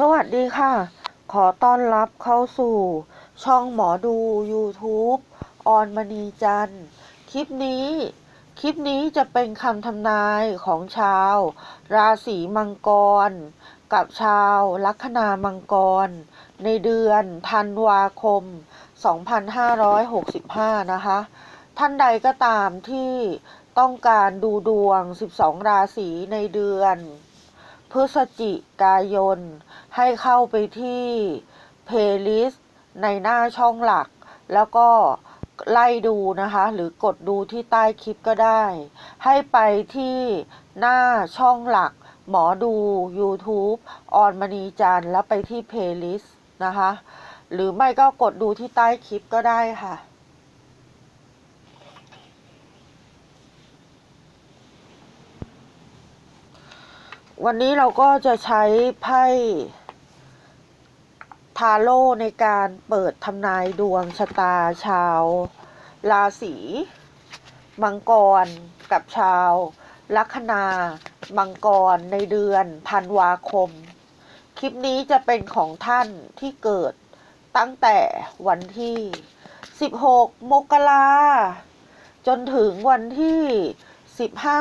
สวัสดีค่ะ ขอต้อนรับเข้าสู่ ช่องหมอดู YouTube ออนมณีจันทร์ คลิปนี้ คลิปนี้จะเป็นคำทำนายของชาว ราศีมังกร กับชาวลัคนามังกร ในเดือนธันวาคม 2565 นะคะ ท่านใดก็ตามที่ต้องการดูดวง 12 ราศีในเดือนพฤศจิกายน ให้เข้าไปที่เพลย์ลิสต์ในหน้าช่องหลัก แล้วก็ไล่ดูนะคะ หรือกดดูที่ใต้คลิปก็ได้ ให้ไปที่หน้าช่องหลัก หมอดู YouTube ออนมณีจันแล้วไปที่เพลย์ลิสต์นะคะ หรือไม่ก็กดดูที่ใต้คลิปก็ได้ค่ะวันนี้เราก็จะใช้ไพ่ ทาโร่ในการเปิดทำนายดวงชะตาชาว ราศีมังกร กับชาว ลัคนามังกรในเดือนธันวาคม คลิปนี้จะเป็นของท่านที่เกิดตั้งแต่วันที่ 16 มกราจนถึงวันที่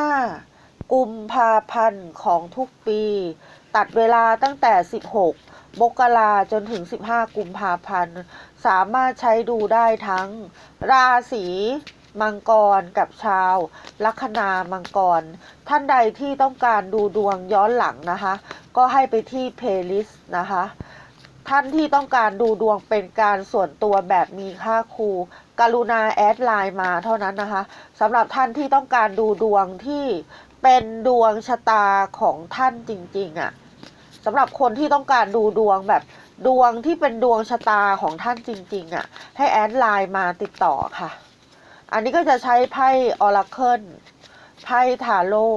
15 กุมภาพันธ์ของทุกปี ตัดเวลาตั้งแต่ 16 มกราจนถึง 15 กุมภาพันธ์ สามารถใช้ดูได้ทั้ง ราศีมังกรกับชาวลัคนามังกร ท่านใดที่ต้องการดูดวงย้อนหลังนะคะ ก็ให้ไปที่เพลย์ลิสต์นะคะ ท่านที่ต้องการดูดวงเป็นการส่วนตัวแบบมีค่าครูกรุณาแอดไลน์มาเท่านั้นนะคะสำหรับท่านที่ต้องการดูดวงที่เป็นดวงชะตาของท่านจริง ๆอะ่ะ สำหรับคนที่ต้องการดูดวงแบบดวงที่เป็นดวงชะตาของท่านจริง ๆอะ่ะ ให้แอดไลน์มาติดต่อค่ะ อันนี้ก็จะใช้ไพ่ออราเคิลไพ่ทาโร่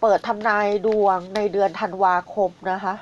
เปิดทำนายดวงในเดือนธันวาคมนะคะ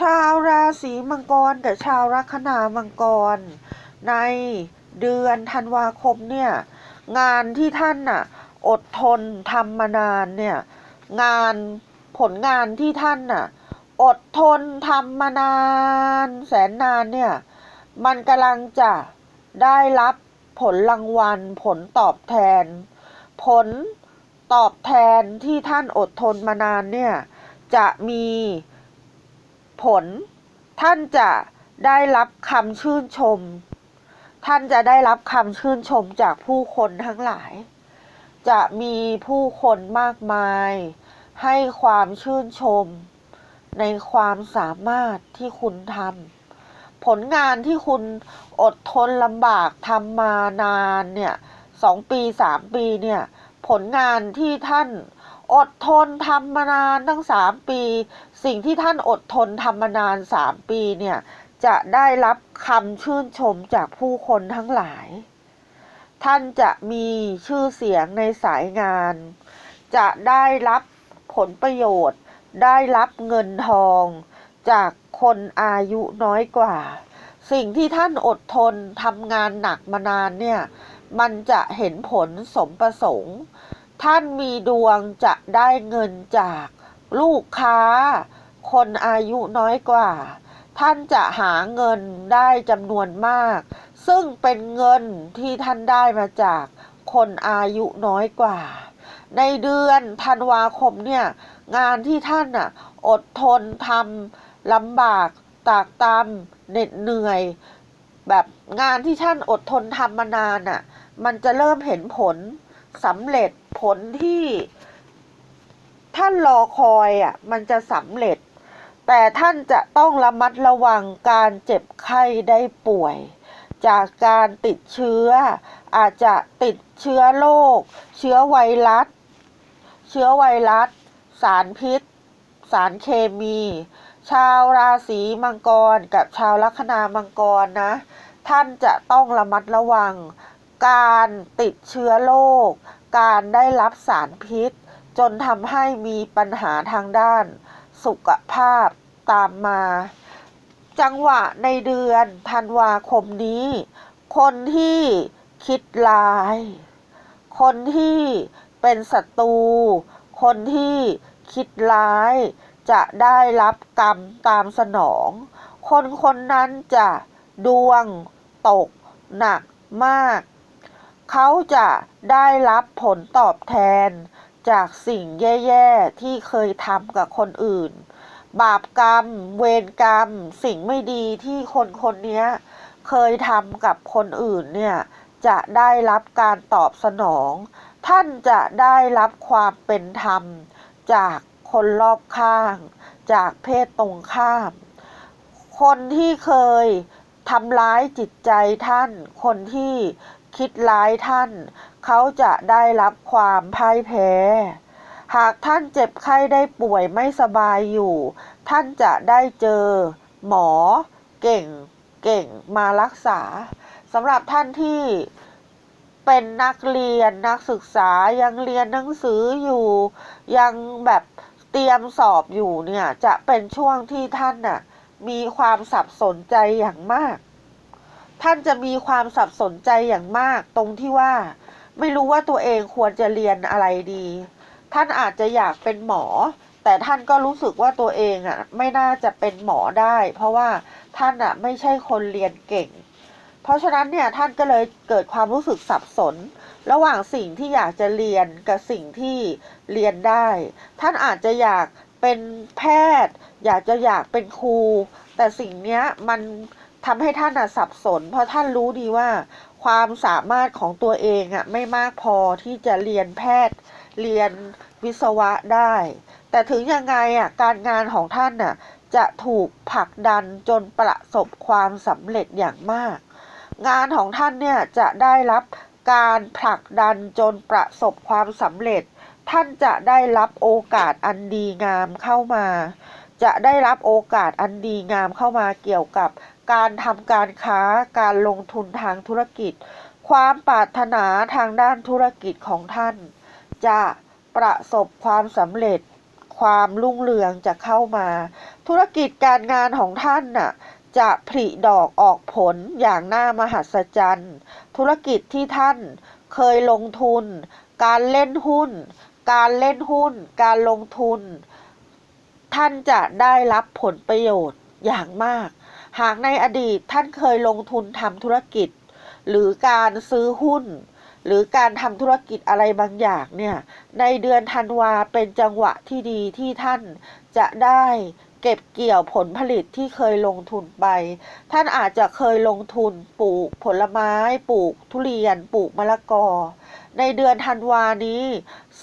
ชาวราศีมังกรกับชาวลัคนามังกร ในเดือนธันวาคมเนี่ย งานที่ท่านน่ะอดทนทำมานานเนี่ย งานผลงานที่ท่านน่ะอดทนทำมานาน แสนนานเนี่ย มันกำลังจะได้รับผลรางวัล ผลตอบแทน ผลตอบแทนที่ท่านอดทนมานานเนี่ย จะมี ผล ท่านจะได้รับคำชื่นชม ท่านจะได้รับคำชื่นชมจากผู้คนทั้งหลาย จะมีผู้คนมากมาย ให้ความชื่นชม ในความสามารถที่คุณทำผลงานที่คุณอดทนลำบากทำมานานเนี่ยสองปีสามปีเนี่ย ผลงานที่ท่าน อดทนทำมานานตั้งสามปี สิ่งที่ท่านอดทนทำมานานสามปีเนี่ยจะได้รับคำชื่นชมจากผู้คนทั้งหลาย ท่านจะมีชื่อเสียงในสายงาน จะได้รับผลประโยชน์ ได้รับเงินทอง จากคนอายุน้อยกว่า สิ่งที่ท่านอดทนทำงานหนักมานานเนี่ย มันจะเห็นผลสมประสงค์ ท่านมีดวงจะได้เงินจากลูกค้า คนอายุน้อยกว่า ท่านจะหาเงินได้จำนวนมาก ซึ่งเป็นเงินที่ท่านได้มาจากคนอายุน้อยกว่า ในเดือนธันวาคมเนี่ยงานที่ท่านน่ะอดทนทำลำบากตากตำเหน็ดเหนื่อย แบบงานที่ท่านอดทนทำมานานน่ะ มันจะเริ่มเห็นผล สำเร็จผลที่ท่านรอคอยอะมันจะสำเร็จ แต่ท่านจะต้องระมัดระวังการเจ็บไข้ได้ป่วย จากการติดเชื้อ อาจจะติดเชื้อโรคเชื้อไวรัส เชื้อไวรัส สารพิษ สารเคมี ชาวราศีมังกรกับชาวลัคนามังกรนะ ท่านจะต้องระมัดระวัง การติดเชื้อโรค การได้รับสารพิษ จนทำให้มีปัญหาทางด้านสุขภาพตามมา จังหวะในเดือนธันวาคมนี้ คนที่คิดร้าย คนที่เป็นศัตรู คนที่คิดร้ายจะได้รับกรรมตามสนอง คนคนนั้นจะดวงตกหนักมาก เขาจะได้รับผลตอบแทนจากสิ่งแย่ๆ ที่เคยทำกับคนอื่น บาปกรรม เวรกรรม สิ่งไม่ดีที่คนคนนี้เคยทำกับคนอื่นเนี่ย จะได้รับการตอบสนอง ท่านจะได้รับความเป็นธรรม จากคนรอบข้าง จากเพศตรงข้าม คนที่เคยทำร้ายจิตใจท่าน คนที่ คิดร้ายท่าน เขาจะได้รับความพ่ายแพ้ หากท่านเจ็บไข้ได้ป่วยไม่สบายอยู่ ท่านจะได้เจอ หมอ เก่ง เก่งมารักษาสำหรับท่านที่เป็นนักเรียนนักศึกษายังเรียนหนังสืออยู่ ยังแบบเตรียมสอบอยู่เนี่ย จะเป็นช่วงที่ท่านน่ะมีความสับสนใจอย่างมาก ท่านจะมีความสับสนใจอย่างมากตรงที่ว่า ไม่รู้ว่าตัวเองควรจะเรียนอะไรดี ท่านอาจจะอยากเป็นหมอ แต่ท่านก็รู้สึกว่าตัวเองอะไม่น่าจะเป็นหมอได้ เพราะว่าท่านอะไม่ใช่คนเรียนเก่ง เพราะฉะนั้นเนี่ยท่านก็เลยเกิดความรู้สึกสับสน ระหว่างสิ่งที่อยากจะเรียนกับสิ่งที่เรียนได้ ท่านอาจจะอยากเป็นแพทย์ อยากจะอยากเป็นครู แต่สิ่งเนี้ยมัน ทำให้ท่านอะสับสน เพราะท่านรู้ดีว่า ความสามารถของตัวเองอะไม่มากพอที่จะเรียนแพทย์ เรียนวิศวะได้ แต่ถึงยังไงอะการงานของท่านน่ะจะถูกผลักดันจนประสบความสำเร็จอย่างมาก งานของท่านเนี่ยจะได้รับการผลักดันจนประสบความสำเร็จ ท่านจะได้รับโอกาสอันดีงามเข้ามา จะได้รับโอกาสอันดีงามเข้ามาเกี่ยวกับ การทำการค้า การลงทุนทางธุรกิจ ความปรารถนาทางด้านธุรกิจของท่าน จะประสบความสำเร็จ ความรุ่งเรืองจะเข้ามา ธุรกิจการงานของท่านน่ะจะผลิดอกออกผลอย่างน่ามหัศจรรย์ ธุรกิจที่ท่านเคยลงทุน การเล่นหุ้น การเล่นหุ้น การลงทุน ท่านจะได้รับผลประโยชน์อย่างมาก หากในอดีตท่านเคยลงทุนทำธุรกิจ หรือการซื้อหุ้น หรือการทำธุรกิจอะไรบางอย่างเนี่ยในเดือนธันวาเป็นจังหวะที่ดีที่ท่านจะได้เก็บเกี่ยวผลผลิตที่เคยลงทุนไป ท่านอาจจะเคยลงทุนปลูกผลไม้ ปลูกทุเรียน ปลูกมะละกอ ในเดือนธันวานี้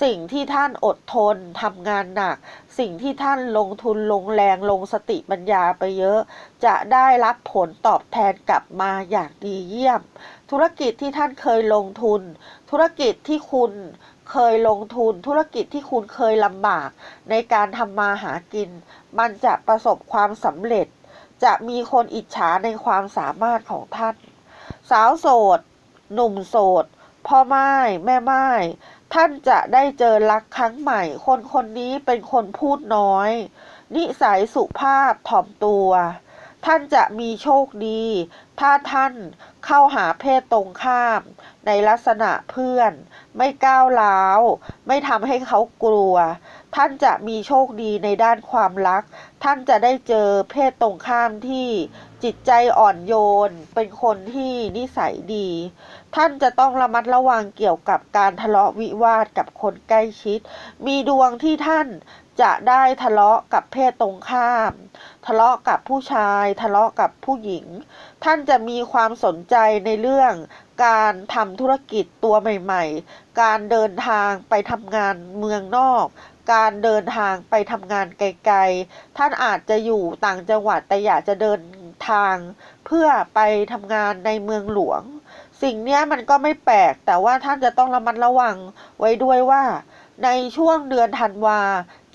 สิ่งที่ท่านอดทนทำงานหนัก สิ่งที่ท่านลงทุนลงแรงลงสติปัญญาไปเยอะ จะได้รับผลตอบแทนกลับมาอย่างดีเยี่ยม ธุรกิจที่ท่านเคยลงทุน ธุรกิจที่คุณเคยลงทุนธุรกิจที่คุณเคยลำบาก ในการทำมาหากิน มันจะประสบความสำเร็จ จะมีคนอิจฉาในความสามารถของท่าน สาวโสด หนุ่มโสด พ่อไม้แม่ไม้ ท่านจะได้เจอรักครั้งใหม่ คนคนนี้เป็นคนพูดน้อย นิสัยสุภาพถ่อมตัว ท่านจะมีโชคดี ถ้าท่านเข้าหาเพศตรงข้าม ในลักษณะเพื่อน ไม่ก้าวร้าว ไม่ทำให้เขากลัว ท่านจะมีโชคดีในด้านความรัก ท่านจะได้เจอเพศตรงข้ามที่จิตใจอ่อนโยน เป็นคนที่นิสัยดี ท่านจะต้องระมัดระวังเกี่ยวกับการทะเลาะวิวาทกับคนใกล้ชิด มีดวงที่ท่านจะได้ทะเลาะกับเพศตรงข้าม ทะเลาะกับผู้ชาย ทะเลาะกับผู้หญิง ท่านจะมีความสนใจในเรื่องการทำธุรกิจตัวใหม่ ๆ การเดินทางไปทำงานเมืองนอก การเดินทางไปทำงานไกลๆ ท่านอาจจะอยู่ต่างจังหวัดแต่อยากจะเดินทาง เพื่อไปทำงานในเมืองหลวง สิ่งนี้มันก็ไม่แปลก แต่ว่าท่านจะต้องระมัดระวังไว้ด้วยว่า ในช่วงเดือนธันวา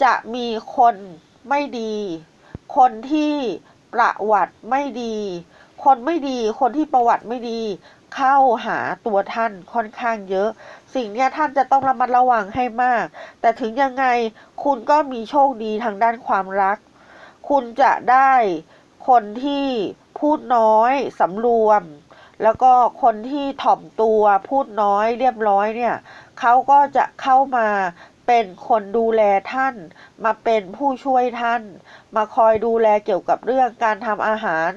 จะมีคนไม่ดี คนที่ประวัติไม่ดี คนไม่ดี คนที่ประวัติไม่ดี เข้าหาตัวท่านค่อนข้างเยอะ สิ่งนี้ท่านจะต้องระมัดระวังให้มาก แต่ถึงยังไงคุณก็มีโชคดีทางด้านความรัก คุณจะได้คนที่พูดน้อยสำรวม แล้วก็คนที่ถ่อมตัวพูดน้อยเรียบร้อยเนี่ยเขาก็จะเข้ามาเป็นคนดูแลท่าน มาเป็นผู้ช่วยท่าน มาคอยดูแลเกี่ยวกับเรื่องการทำอาหาร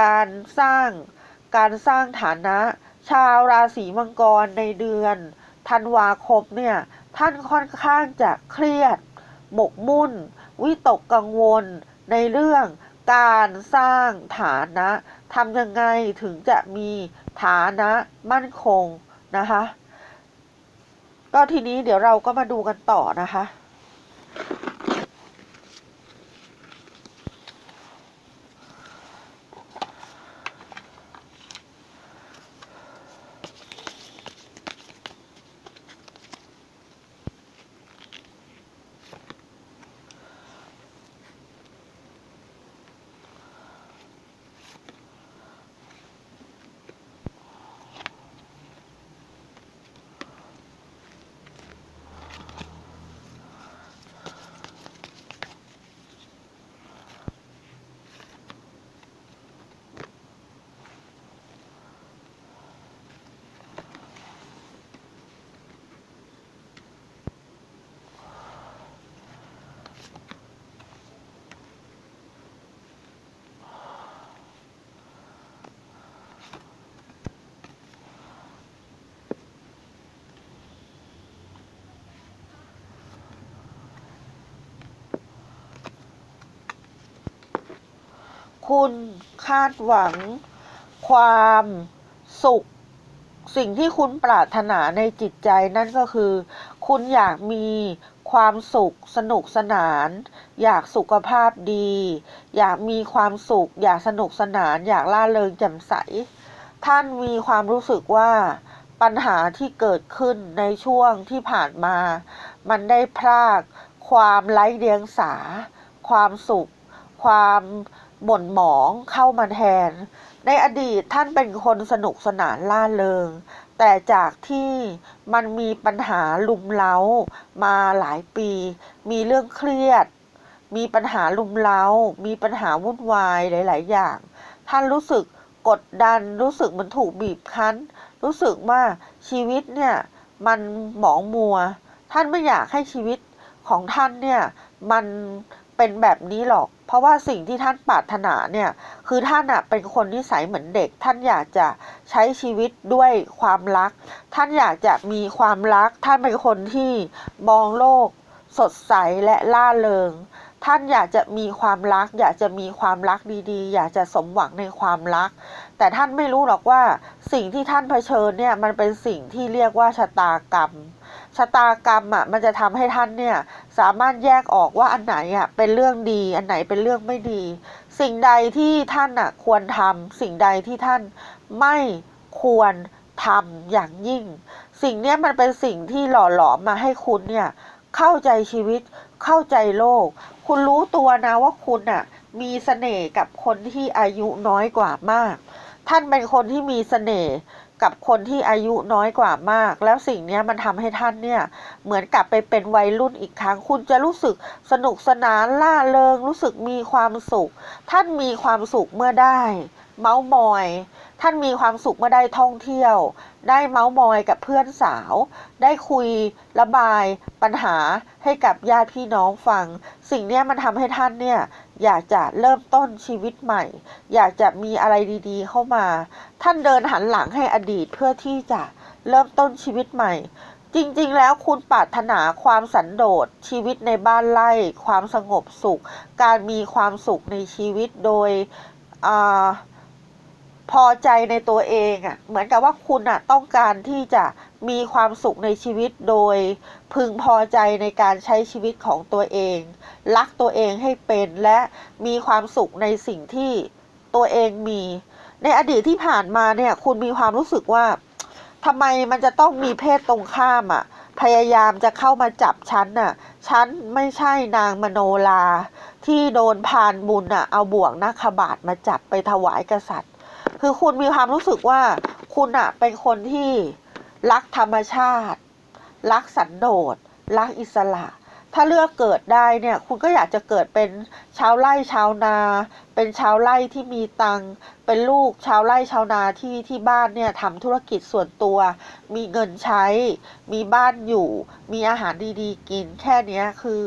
การสร้าง การสร้างฐานะ ชาวราศีมังกรในเดือนธันวาคมเนี่ยท่านค่อนข้างจะเครียด หมกมุ่น วิตกกังวลในเรื่องการสร้างฐานะ ทำยังไงถึงจะมีฐานะมั่นคงนะคะ ก็ทีนี้เดี๋ยวเราก็มาดูกันต่อนะคะ คุณคาดหวัง ความสุข สิ่งที่คุณปรารถนาในจิตใจนั่นก็คือ คุณอยากมีความสุขสนุกสนาน อยากสุขภาพดี อยากมีความสุข อยากสนุกสนาน อยากล่าเริงแจ่มใส ท่านมีความรู้สึกว่าปัญหาที่เกิดขึ้นในช่วงที่ผ่านมา มันได้พรากความไร้เดียงสา ความสุข ความ บ่นหมองเข้ามาแทน ในอดีตท่านเป็นคนสนุกสนานล่าเริง แต่จากที่มันมีปัญหาลุมเล้ามาหลายปี มีเรื่องเครียด มีปัญหาลุมเล้า มีปัญหาวุ่นวายหลาย ๆ อย่าง ท่านรู้สึกกดดัน รู้สึกเหมันถูกบีบคั้น รู้สึกว่าชีวิตเนี่ยมันหมองมัว ท่านไม่อยากให้ชีวิตของท่านเนี่ยมันเป็นแบบนี้หรอก เพราะว่าสิ่งที่ท่านปรารถนาเนี่ยคือท่านอะเป็นคนนิสัยเหมือนเด็ก ท่านอยากจะใช้ชีวิตด้วยความรัก ท่านอยากจะมีความรัก ท่านเป็นคนที่มองโลก สดใสและล่าเริง ท่านอยากจะมีความรัก อยากจะมีความรักดีๆ อยากจะสมหวังในความรัก แต่ท่านไม่รู้หรอกว่าสิ่งที่ท่านเผชิญเนี่ยมันเป็นสิ่งที่เรียกว่าชะตากรรม ชะตากรรมอะมันจะทำให้ท่านเนี่ยสามารถแยกออกว่าอันไหนอะเป็นเรื่องดี อันไหนเป็นเรื่องไม่ดี สิ่งใดที่ท่านอะควรทำสิ่งใดที่ท่านไม่ควรทำอย่างยิ่ง สิ่งเนี้ยมันเป็นสิ่งที่หล่อหลอมมาให้คุณเนี่ยเข้าใจชีวิตเข้าใจโลก คุณรู้ตัวนะว่าคุณอะมีเสน่ห์กับคนที่อายุน้อยกว่ามาก ท่านเป็นคนที่มีเสน่ห์ กับคนที่อายุน้อยกว่ามาก แล้วสิ่งนี้มันทำให้ท่านเนี่ย เหมือนกลับไปเป็นวัยรุ่นอีกครั้ง คุณจะรู้สึกสนุกสนานล่าเริง รู้สึกมีความสุข ท่านมีความสุขเมื่อได้ เมาส์มอย ท่านมีความสุขเมื่อได้ท่องเที่ยว ได้เมาส์มอยกับเพื่อนสาว ได้คุยระบายปัญหาให้กับญาติพี่น้องฟัง สิ่งนี้มันทำให้ท่านเนี่ย อยากจะเริ่มต้นชีวิตใหม่ อยากจะมีอะไรดี ๆ เข้ามา ท่านเดินหันหลังให้อดีตเพื่อที่จะเริ่มต้นชีวิตใหม่ จริงๆ แล้วคุณปรารถนาความสันโดษชีวิตในบ้านไร่ความสงบสุข การมีความสุขในชีวิตโดยอา พอใจในตัวเองอะ่ะเหมือนกับว่าคุณอะต้องการที่จะมีความสุขในชีวิตโดย พึงพอใจในการใช้ชีวิตของตัวเอง รักตัวเองให้เป็นและมีความสุขในสิ่งที่ตัวเองมี ในอดีตที่ผ่านมาเนี่ยคุณมีความรู้สึกว่าทำไมมันจะต้องมีเพศตรงข้ามอะพยายามจะเข้ามาจับฉันน่ะ ฉันไม่ใช่นางมโนลา ที่โดนพานบุญน่ะ เอาบ่วงนาคบาทมาจับไปถวายกษัตริย์ คือคุณมีความรู้สึกว่าคุณอะเป็นคนที่รักธรรมชาติ รักสันโดษรักอิสระ ถ้าเลือกเกิดได้เนี่ย คุณก็อยากจะเกิดเป็น ชาวไร่ชาวนา เป็นชาวไร่ที่มีตังเป็นลูกชาวไร่ชาวนาที่ที่บ้านเนี่ยทำธุรกิจส่วนตัว มีเงินใช้ มีบ้านอยู่ มีอาหารดีๆ กินแค่นี้คือ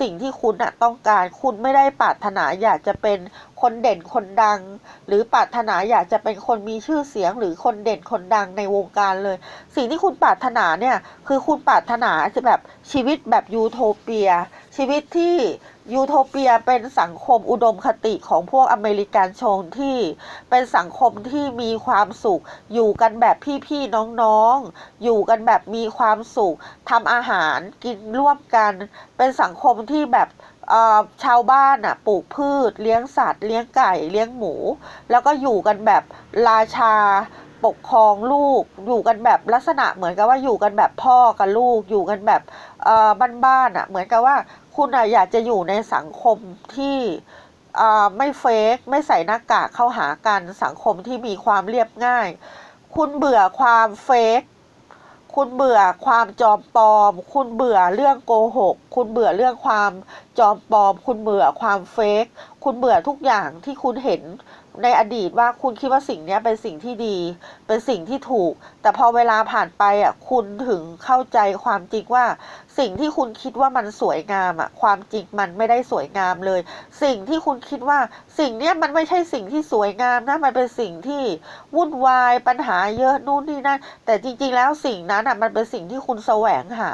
สิ่งที่คุณอะต้องการคุณไม่ได้ปรารถนาอยากจะเป็นคนเด่นคนดัง หรือปรารถนาอยากจะเป็นคนมีชื่อเสียงหรือคนเด่นคนดังในวงการเลย สิ่งที่คุณปรารถนาเนี่ยคือคุณปรารถนาจะแบบชีวิตแบบยูโทเปีย ชีวิตที่ยูโทเปียเป็นสังคมอุดมคติของพวกอเมริกันชนที่ เป็นสังคมที่มีความสุข อยู่กันแบบพี่ๆน้องๆ อยู่กันแบบมีความสุขทำอาหารกินร่วมกัน เป็นสังคมที่แบบชาวบ้านอะปลูกพืช เลี้ยงสัตว์ เลี้ยงไก่เลี้ยงหมู แล้วก็อยู่กันแบบราชาปกครองลูก อยู่กันแบบลักษณะเหมือนกับว่าอยู่กันแบบพ่อกับลูก อยู่กันแบบบ้านๆอะ เหมือนกับว่า คุณอะอยากจะอยู่ในสังคมที่ไม่เฟกไม่ใส่หน้ากากเข้าหากันสังคมที่มีความเรียบง่าย คุณเบื่อความเฟกคุณเบื่อความจอมปลอม คุณเบื่อเรื่องโกหก คุณเบื่อเรื่องความจอมปลอม คุณเบื่อความเฟกคุณเบื่อทุกอย่างที่คุณเห็นในอดีตว่าคุณคิดว่าสิ่งนี้เป็นสิ่งที่ดี เป็นสิ่งที่ถูก แต่พอเวลาผ่านไปอะคุณถึงเข้าใจความจริงว่า สิ่งที่คุณคิดว่ามันสวยงามอะความจริงมันไม่ได้สวยงามเลย สิ่งที่คุณคิดว่าสิ่งเนี้ยมันไม่ใช่สิ่งที่สวยงามนะมันเป็นสิ่งที่วุ่นวายปัญหาเยอะนู่นนี่นั่นแต่จริง ๆ แล้วสิ่งนั้นอะมันเป็นสิ่งที่คุณแสวงหา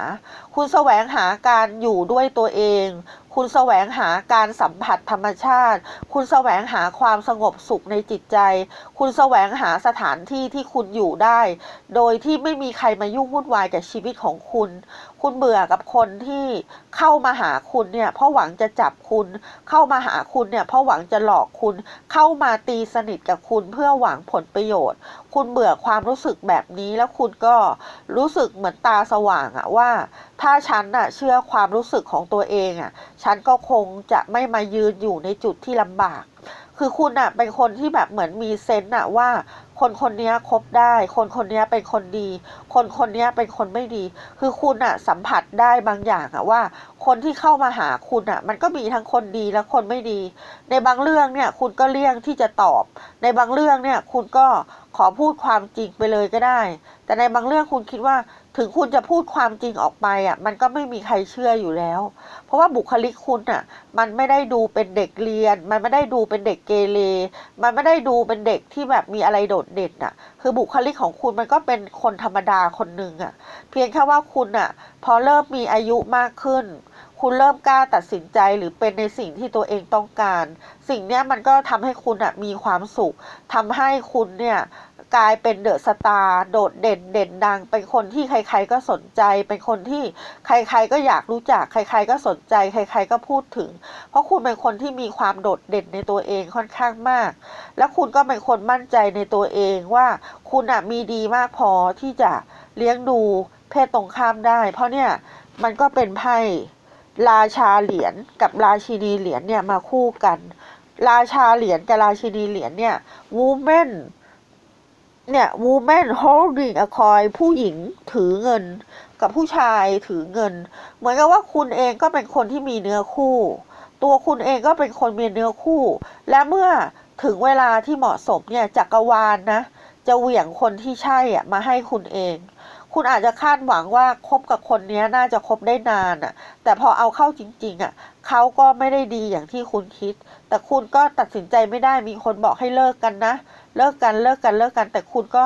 คุณแสวงหาการอยู่ด้วยตัวเอง คุณแสวงหาการสัมผัสธรรมชาติ คุณแสวงหาความสงบสุขในจิตใจ คุณแสวงหาสถานที่ที่คุณอยู่ได้ โดยที่ไม่มีใครมายุ่งวุ่นวายกับชีวิตของคุณ คุณเบื่อกับคนที่เข้ามาหาคุณเนี่ยเพราะหวังจะจับคุณ เข้ามาหาคุณเนี่ยเพราะหวังจะหลอกคุณ เข้ามาตีสนิทกับคุณเพื่อหวังผลประโยชน์ คุณเบื่อความรู้สึกแบบนี้แล้วคุณก็รู้สึกเหมือนตาสว่างอะว่า ถ้าฉันน่ะเชื่อความรู้สึกของตัวเองอะฉันก็คงจะไม่มายืนอยู่ในจุดที่ลำบาก คือคุณอะเป็นคนที่แบบเหมือนมีเซนต์อะว่า คนคนนี้คบได้ คนคนนี้เป็นคนดี คนคนนี้เป็นคนไม่ดี คือคุณอะสัมผัสได้บางอย่างอะว่า คนที่เข้ามาหาคุณอะมันก็มีทั้งคนดีและคนไม่ดี ในบางเรื่องเนี่ยคุณก็เลี่ยงที่จะตอบ ในบางเรื่องเนี่ยคุณก็ขอพูดความจริงไปเลยก็ได้ แต่ในบางเรื่องคุณคิดว่า ถึงคุณจะพูดความจริงออกไปอะ มันก็ไม่มีใครเชื่ออยู่แล้ว เพราะว่าบุคลิกคุณอะ มันไม่ได้ดูเป็นเด็กเรียน มันไม่ได้ดูเป็นเด็กเกเร มันไม่ได้ดูเป็นเด็กที่แบบมีอะไรโดดเด่นอะ คือบุคลิกของคุณมันก็เป็นคนธรรมดาคนหนึ่งอะ เพียงแค่ว่าคุณอะ พอเริ่มมีอายุมากขึ้น คุณเริ่มกล้าตัดสินใจหรือเป็นในสิ่งที่ตัวเองต้องการ สิ่งเนี้ยมันก็ทำให้คุณอะมีความสุขทำให้คุณเนี่ย กลายเป็นเดอะสตาร์โดดเด่นเด่นดัง เป็นคนที่ใคร ๆก็สนใจ เป็นคนที่ใคร ๆ ก็อยากรู้จัก ใคร ๆ ก็สนใจ ใคร ๆ ก็พูดถึง เพราะคุณเป็นคนที่มีความโดดเด่นในตัวเองค่อนข้างมาก และคุณก็เป็นคนมั่นใจในตัวเองว่าคุณอะมีดีมากพอที่จะเลี้ยงดูเพศตรงข้ามได้ เพราะเนี่ยมันก็เป็นไพ่ราชาเหรียญกับราชินีเหรียญเนี่ยมาคู่กัน ราชาเหรียญกับราชินีเหรียญเนี่ย woman เนี่ย woman holding a coin ผู้หญิงถือเงิน กับผู้ชายถือเงิน เหมือนกับว่าคุณเองก็เป็นคนที่มีเนื้อคู่ ตัวคุณเองก็เป็นคนมีเนื้อคู่ และเมื่อถึงเวลาที่เหมาะสมเนี่ยจักรวาลนะจะเหวี่ยงคนที่ใช่อะมาให้คุณเอง คุณอาจจะคาดหวังว่าคบกับคนนี้น่าจะคบได้นานอะแต่พอเอาเข้าจริงๆอะเขาก็ไม่ได้ดีอย่างที่คุณคิด แต่คุณก็ตัดสินใจไม่ได้มีคนบอกให้เลิกกันนะ เลิกกันเลิกกันเลิกกันแต่คุณก็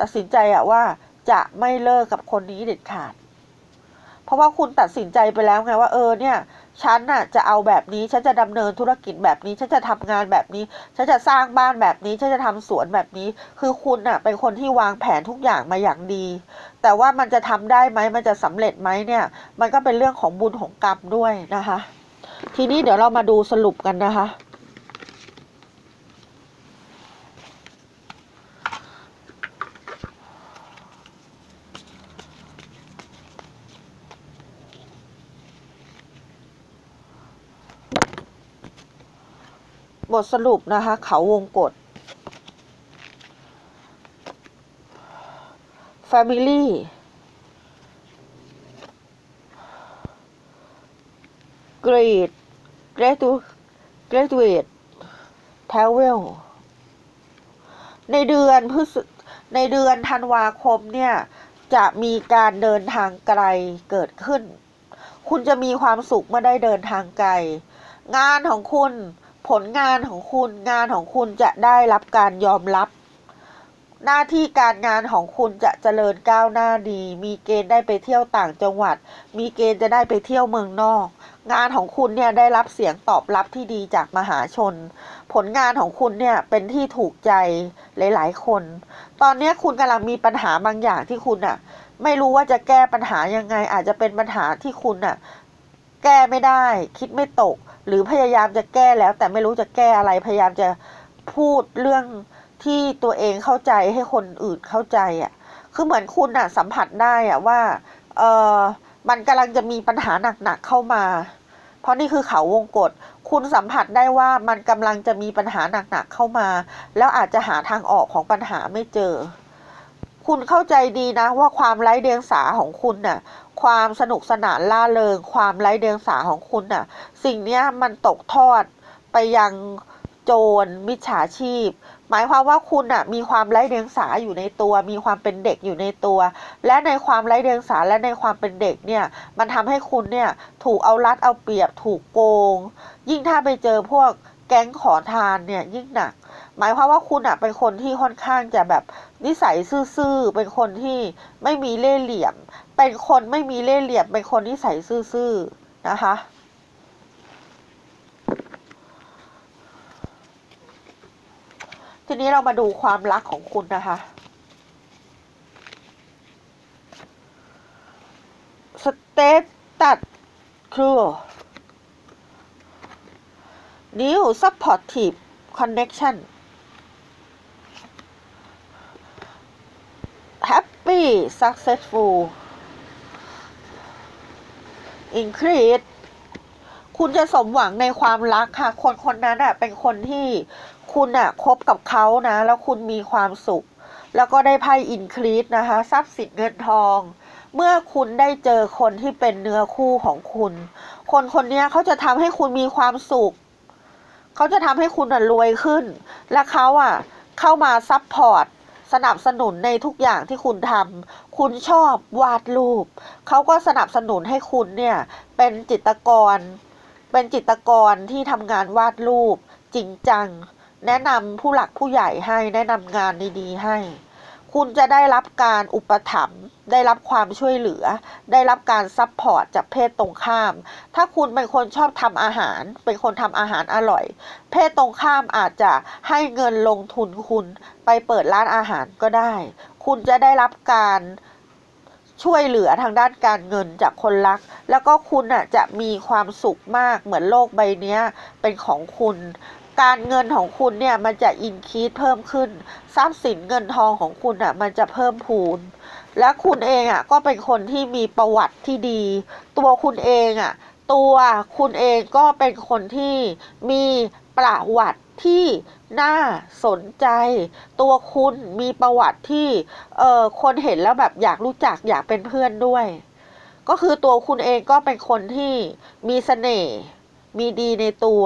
ตัดสินใจอะว่าจะไม่เลิกกับคนนี้เด็ดขาด เพราะว่าคุณตัดสินใจไปแล้วไงว่าเออเนี่ยฉันน่ะจะเอาแบบนี้ฉันจะดำเนินธุรกิจแบบนี้ฉันจะทำงานแบบนี้ฉันจะสร้างบ้านแบบนี้ฉันจะทำสวนแบบนี้ คือคุณน่ะเป็นคนที่วางแผนทุกอย่างมาอย่างดี แต่ว่ามันจะทำได้ไหมมันจะสำเร็จไหมเนี่ย มันก็เป็นเรื่องของบุญของกรรมด้วยนะคะ ทีนี้เดี๋ยวเรามาดูสรุปกันนะคะ บทสรุปนะคะ เขาวงกฏ Family Great Gradu- Graduate Travel ในเดือนพฤศในเดือนธันวาคมเนี่ย จะมีการเดินทางไกลเกิดขึ้น คุณจะมีความสุขเมื่อได้เดินทางไกล งานของคุณ ผลงานของคุณงานของคุณจะได้รับการยอมรับ หน้าที่การงานของคุณจะเจริญก้าวหน้าดี มีเกณฑ์ได้ไปเที่ยวต่างจังหวัด มีเกณฑ์จะได้ไปเที่ยวเมืองนอก งานของคุณเนี่ยได้รับเสียงตอบรับที่ดีจากมหาชน ผลงานของคุณเนี่ยเป็นที่ถูกใจหลาย ๆ คน ตอนนี้คุณกำลังมีปัญหาบางอย่างที่คุณอะไม่รู้ว่าจะแก้ปัญหายังไง อาจจะเป็นปัญหาที่คุณอะแก้ไม่ได้ คิดไม่ตก หรือพยายามจะแก้แล้ว แต่ไม่รู้จะแก้อะไรพยายามจะพูดเรื่องที่ตัวเองเข้าใจให้คนอื่นเข้าใจอะ่ะคือเหมือนคุณอะสัมผัสได้อะว่าเออมันกำลังจะมีปัญหาหนักๆเข้ามา เพราะนี่คือเขาวงกฏคุณสัมผัสได้ว่ามันกำลังจะมีปัญหาหนักๆเข้ามา แล้วอาจจะหาทางออกของปัญหาไม่เจอ คุณเข้าใจดีนะว่าความไร้เดียงสาของคุณน่ะ ความสนุกสนานล่าเริง ความไร้เดียงสาของคุณน่ะ สิ่งเนี้ยมันตกทอดไปยังโจรมิจฉาชีพ หมายความว่าคุณน่ะมีความไร้เดียงสาอยู่ในตัว มีความเป็นเด็กอยู่ในตัว และในความไร้เดียงสาและในความเป็นเด็กเนี่ยมันทำให้คุณเนี่ยถูกเอารัดเอาเปรียบถูกโกง ยิ่งถ้าไปเจอพวกแก๊งขอทานเนี่ยยิ่งหนัก หมายความว่าคุณอะเป็นคนที่ค่อนข้างจะแบบนิสัยซื่อๆ เป็นคนที่ไม่มีเล่ห์เหลี่ยม เป็นคนไม่มีเล่ห์เหลี่ยม เป็นคนนิสัยซื่อๆ นะคะ ทีนี้เรามาดูความรักของคุณนะคะ สเตตัสคือ New Supportive Connection Happy Successful Increase คุณจะสมหวังในความรักค่ะ คนคนนั้นอะ เป็นคนที่คุณอะคบกับเขานะ แล้วคุณมีความสุข แล้วก็ได้ไพ่อินครีสนะคะทรัพย์สินเงินทอง เมื่อคุณได้เจอคนที่เป็นเนื้อคู่ของคุณ คนคนนี้เขาจะทำให้คุณมีความสุข เขาจะทำให้คุณอะรวยขึ้น และเขาอะ เข้ามาซัพพอร์ตสนับสนุนในทุกอย่างที่คุณทำ คุณชอบวาดรูป เขาก็สนับสนุนให้คุณเนี่ยเป็นจิตรกร เป็นจิตรกรที่ทำงานวาดรูปจริงจัง แนะนำผู้หลักผู้ใหญ่ให้แนะนำงานดีๆให้ คุณจะได้รับการอุปถัมภ์ได้รับความช่วยเหลือ ได้รับการซัพพอร์ตจากเพศตรงข้าม ถ้าคุณเป็นคนชอบทำอาหาร เป็นคนทำอาหารอร่อย เพศตรงข้ามอาจจะให้เงินลงทุนคุณไปเปิดร้านอาหารก็ได้ คุณจะได้รับการช่วยเหลือทางด้านการเงินจากคนรัก แล้วก็คุณอะจะมีความสุขมากเหมือนโลกใบนี้เป็นของคุณ การเงินของคุณเนี่ยมันจะอินคีสเพิ่มขึ้น ทรัพย์สินเงินทองของคุณอะมันจะเพิ่มพูน และคุณเองอะก็เป็นคนที่มีประวัติที่ดี ตัวคุณเองอะตัวคุณเองก็เป็นคนที่มีประวัติที่ น่าสนใจ ตัวคุณมีประวัติที่เอ่อคนเห็นแล้วแบบอยากรู้จักอยากเป็นเพื่อนด้วย ก็คือตัวคุณเองก็เป็นคนที่มีเสน่ห์มีดีในตัว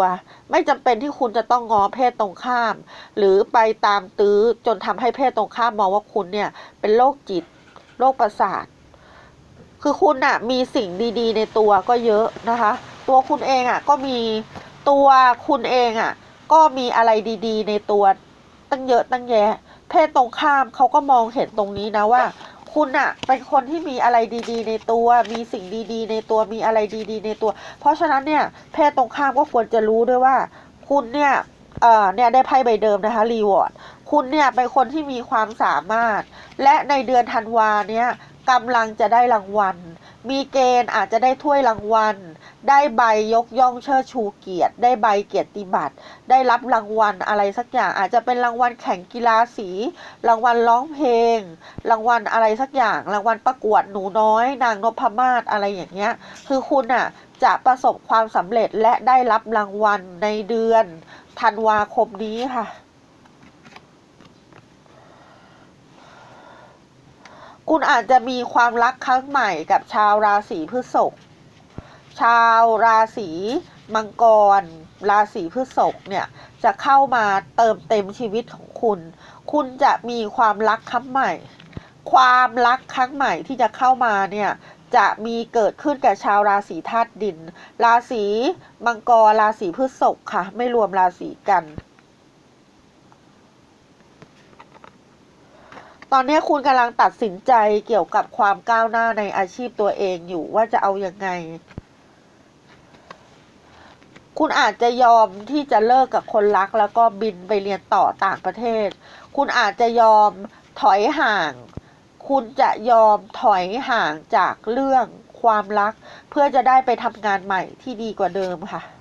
ไม่จำเป็นที่คุณจะต้องง้อเพศตรงข้าม หรือไปตามตื้อจนทำให้เพศตรงข้ามมองว่าคุณเนี่ย เป็นโรคจิตโรคประสาท คือคุณอะมีสิ่งดี ๆ ในตัวก็เยอะนะคะ ตัวคุณเองอะก็มีตัวคุณเองอะ ก็มีอะไรดี ๆ ในตัวตั้งเยอะตั้งแยะ เพศตรงข้ามเขาก็มองเห็นตรงนี้นะว่า คุณอะเป็นคนที่มีอะไรดี ๆ ในตัว มีสิ่งดี ๆ ในตัวมีอะไรดี ๆ ในตัว เพราะฉะนั้นเนี่ย เพศตรงข้ามก็ควรจะรู้ด้วยว่า คุณเนี่ยเอ่อเนี่ยได้ไพ่ใบเดิมนะคะรีวอร์ดคุณเนี่ยเป็นคนที่มีความสามารถ และในเดือนธันวาเนี่ยกำลังจะได้รางวัล มีเกณฑ์อาจจะได้ถ้วยรางวัล ได้ใบยกย่องเชิดชูเกียรติ ได้ใบเกียรติบัตร ได้รับรางวัลอะไรสักอย่าง อาจจะเป็นรางวัลแข่งกีฬาสี รางวัลร้องเพลง รางวัลอะไรสักอย่าง รางวัลประกวดหนูน้อย นางนพมาศอะไรอย่างเงี้ย คือคุณอะจะประสบความสำเร็จและได้รับรางวัลในเดือนธันวาคมนี้ค่ะ คุณอาจจะมีความรักครั้งใหม่กับชาวราศีพฤษภ ชาวราศีมังกร ราศีพฤษภเนี่ยจะเข้ามาเติมเต็มชีวิตของคุณ คุณจะมีความรักครั้งใหม่ ความรักครั้งใหม่ที่จะเข้ามาเนี่ยจะมีเกิดขึ้นกับชาวราศีธาตุดิน ราศีมังกร ราศีพฤษภค่ะ ไม่รวมราศีกัน ตอนนี้คุณกำลังตัดสินใจเกี่ยวกับความก้าวหน้าในอาชีพตัวเองอยู่ว่าจะเอาอยัางไง คุณอาจจะยอมที่จะเลิกกับคนรัก แล้วก็บินไปเรียนต่อต่างประเทศ คุณอาจจะยอมถอยห่าง คุณจะยอมถอยห่างจากเรื่องความรัก เพื่อจะได้ไปทำงานใหม่ที่ดีกว่าเดิมค่ะ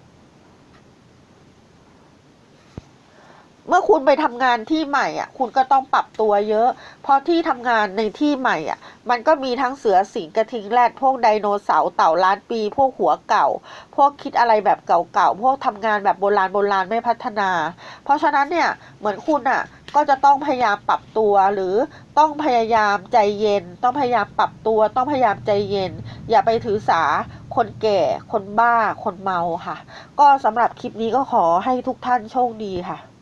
เมื่อคุณไปทำงานที่ใหม่อะ คุณก็ต้องปรับตัวเยอะ เพราะที่ทำงานในที่ใหม่อะ มันก็มีทั้งเสือสิงกระทิงแรดพวกไดโนเสาร์เต่าล้านปี พวกหัวเก่า พวกคิดอะไรแบบเก่าๆพวกทำงานแบบโบราณโบราณไม่พัฒนา เพราะฉะนั้นเนี่ยเหมือนคุณอะก็จะต้องพยายามปรับตัวหรือต้องพยายามใจเย็น ต้องพยายามปรับตัวต้องพยายามใจเย็น อย่าไปถือสาคนแก่ คนบ้า คนเมาค่ะ ก็สำหรับคลิปนี้ก็ขอให้ทุกท่านโชคดีค่ะ